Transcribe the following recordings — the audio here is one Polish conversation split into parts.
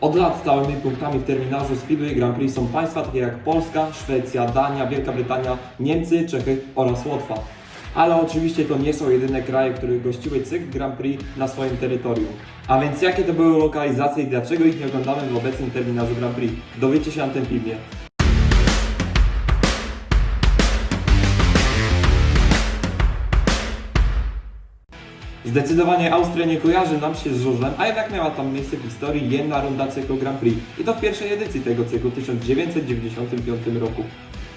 Od lat stałymi punktami w terminarzu Speedway Grand Prix są państwa takie jak Polska, Szwecja, Dania, Wielka Brytania, Niemcy, Czechy oraz Łotwa. Ale oczywiście to nie są jedyne kraje, które gościły cykl Grand Prix na swoim terytorium. A więc jakie to były lokalizacje i dlaczego ich nie oglądamy w obecnym terminarzu Grand Prix? Dowiecie się na tym filmie. Zdecydowanie Austria nie kojarzy nam się z żużlem, a jednak miała tam miejsce w historii jedna runda cyklu Grand Prix. I to w pierwszej edycji tego cyklu w 1995 roku.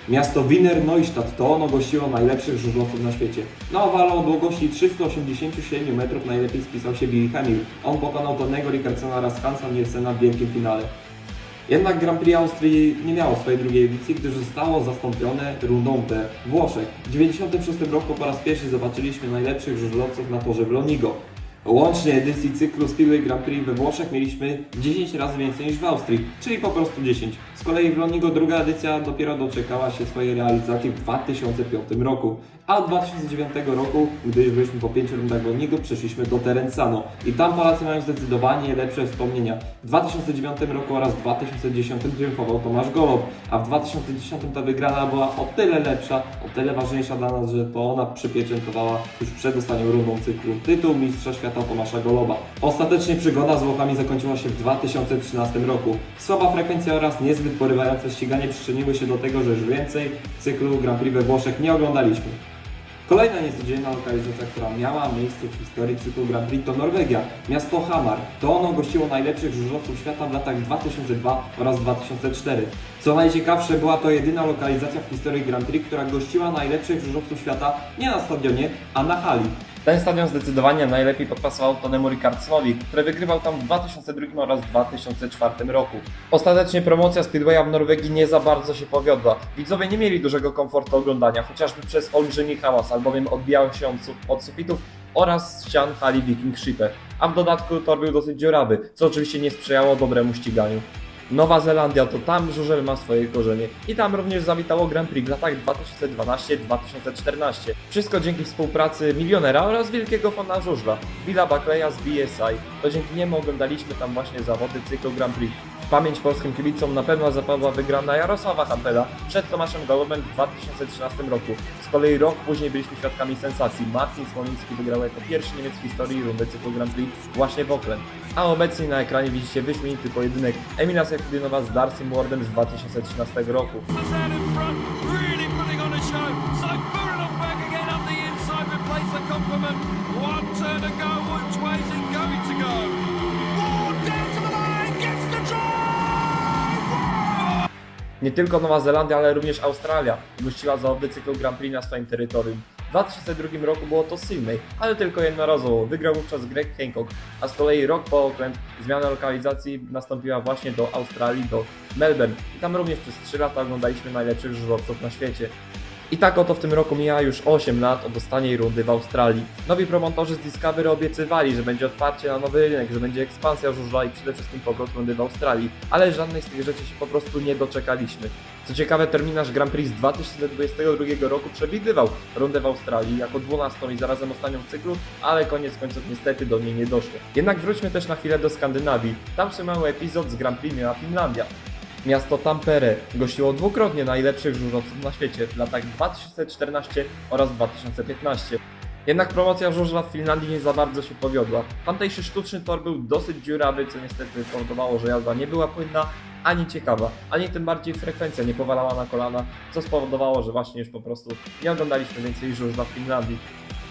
Miasto Wiener Neustadt to ono gościło najlepszych żużlowców na świecie. Na owalu o długości 387 metrów najlepiej spisał się Billy Hemil. On pokonał Tonego Rickardsona oraz Hansa Nielsena w wielkim finale. Jednak Grand Prix Austrii nie miało swojej drugiej edycji, gdyż zostało zastąpione rundą we Włoszech. W 1996 roku po raz pierwszy zobaczyliśmy najlepszych żużlowców na torze w Lonigo. Łącznie edycji cyklu Speedway Grand Prix we Włoszech mieliśmy 10 razy więcej niż w Austrii, czyli po prostu 10. Z kolei w Lonigo druga edycja dopiero doczekała się swojej realizacji w 2005 roku, a od 2009 roku, gdy już byliśmy po 5 rundach Lonigo, przeszliśmy do Terenzano i tam Polacy mają zdecydowanie lepsze wspomnienia. W 2009 roku oraz 2010 triumfował Tomasz Golob, a w 2010 ta wygrana była o tyle lepsza, o tyle ważniejsza dla nas, że to ona przypieczętowała już przed ostatnią rundą cyklu tytuł Mistrza Świata Tomasza Goloba. Ostatecznie przygoda z Włochami zakończyła się w 2013 roku. Słaba frekwencja oraz niezbyt porywające ściganie przyczyniły się do tego, że już więcej cyklu Grand Prix we Włoszech nie oglądaliśmy. Kolejna niecodzienna lokalizacja, która miała miejsce w historii cyklu Grand Prix to Norwegia, miasto Hamar. To ono gościło najlepszych żużlowców świata w latach 2002 oraz 2004. Co najciekawsze, była to jedyna lokalizacja w historii Grand Prix, która gościła najlepszych żużlowców świata nie na stadionie, a na hali. Ten stadion zdecydowanie najlepiej podpasował Tonemu Rickardsonowi, który wygrywał tam w 2002 oraz 2004 roku. Ostatecznie promocja Speedwaya w Norwegii nie za bardzo się powiodła. Widzowie nie mieli dużego komfortu oglądania, chociażby przez olbrzymi hałas, albowiem odbijał się su- od sufitów oraz ścian hali Viking Shipe. A w dodatku tor był dosyć dziurawy, co oczywiście nie sprzyjało dobremu ściganiu. Nowa Zelandia to tam żużel ma swoje korzenie i tam również zawitało Grand Prix w latach 2012-2014. Wszystko dzięki współpracy milionera oraz wielkiego fana żużla, Billa Buckleya z BSI. To dzięki niemu oglądaliśmy tam właśnie zawody cyklu Grand Prix. W pamięć polskim kibicom na pewno zapadła wygrana Jarosława Hampela przed Tomaszem Golubem w 2013 roku. Z kolei rok później byliśmy świadkami sensacji. Marcin Smoliński wygrał jako pierwszy Niemiec w historii rundy cyklu Grand Prix właśnie w Oakland. A obecnie na ekranie widzicie wyśmienity pojedynek Emila Sefrydinowa z Darcym Wardem z 2013 roku. Nie tylko Nowa Zelandia, ale również Australia gościła zawody cyklu Grand Prix na swoim terytorium. W 2002 roku było to Sydney, ale tylko jednorazowo. Wygrał wówczas Greg Hancock, a z kolei rok po Auckland zmiana lokalizacji nastąpiła właśnie do Australii, do Melbourne. I tam również przez 3 lata oglądaliśmy najlepszych żużlowców na świecie. I tak oto w tym roku mija już 8 lat od ostatniej rundy w Australii. Nowi promotorzy z Discovery obiecywali, że będzie otwarcie na nowy rynek, że będzie ekspansja żużla i przede wszystkim powrót rundy w Australii, ale żadnej z tych rzeczy się po prostu nie doczekaliśmy. Co ciekawe, terminarz Grand Prix z 2022 roku przewidywał rundę w Australii jako 12 i zarazem ostatnią cyklu, ale koniec końców niestety do niej nie doszło. Jednak wróćmy też na chwilę do Skandynawii. Tam się mały epizod z Grand Prix miała Finlandia. Miasto Tampere gościło dwukrotnie najlepszych żużlowców na świecie w latach 2014 oraz 2015. Jednak promocja żużla w Finlandii nie za bardzo się powiodła. Tamtejszy sztuczny tor był dosyć dziurawy, co niestety powodowało, że jazda nie była płynna, ani ciekawa, ani tym bardziej frekwencja nie powalała na kolana, co spowodowało, że właśnie już po prostu nie oglądaliśmy więcej żużla w Finlandii.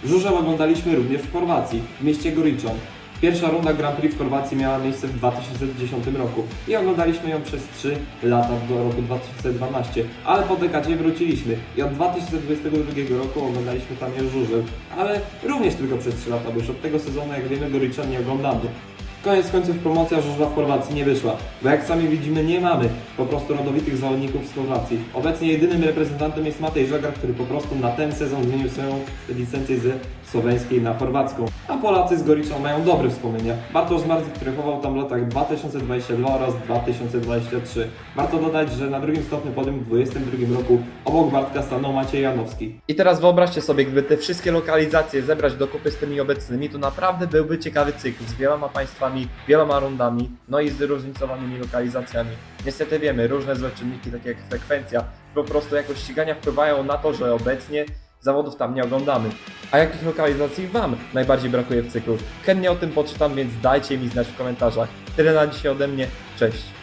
Żużel oglądaliśmy również w Chorwacji, w mieście Goriczan. Pierwsza runda Grand Prix w Chorwacji miała miejsce w 2010 roku i oglądaliśmy ją przez 3 lata do roku 2012, ale po dekadzie wróciliśmy i od 2022 roku oglądaliśmy tam żużel, ale również tylko przez 3 lata, bo już od tego sezonu, jak wiemy, Goriczan nie oglądamy. Koniec końców promocja żużla w Chorwacji nie wyszła, bo jak sami widzimy nie mamy po prostu rodowitych zawodników z Chorwacji. Obecnie jedynym reprezentantem jest Matej Żagar, który po prostu na ten sezon zmienił swoją licencję ze Słoweńskiej na chorwacką. A Polacy z Goriczą mają dobre wspomnienia. Bartosz Marzik tryfował tam w latach 2022 oraz 2023. Warto dodać, że na drugim stopniu podium w 2022 roku obok Bartka stanął Maciej Janowski. I teraz wyobraźcie sobie, gdyby te wszystkie lokalizacje zebrać do kupy z tymi obecnymi, to naprawdę byłby ciekawy cykl z wieloma państwami, wieloma rundami, no i z zróżnicowanymi lokalizacjami. Niestety wiemy, różne złe czynniki, takie jak frekwencja, po prostu jakość ścigania wpływają na to, że obecnie zawodów tam nie oglądamy. A jakich lokalizacji Wam najbardziej brakuje w cyklu? Chętnie o tym poczytam, więc dajcie mi znać w komentarzach. Tyle na dzisiaj ode mnie, cześć!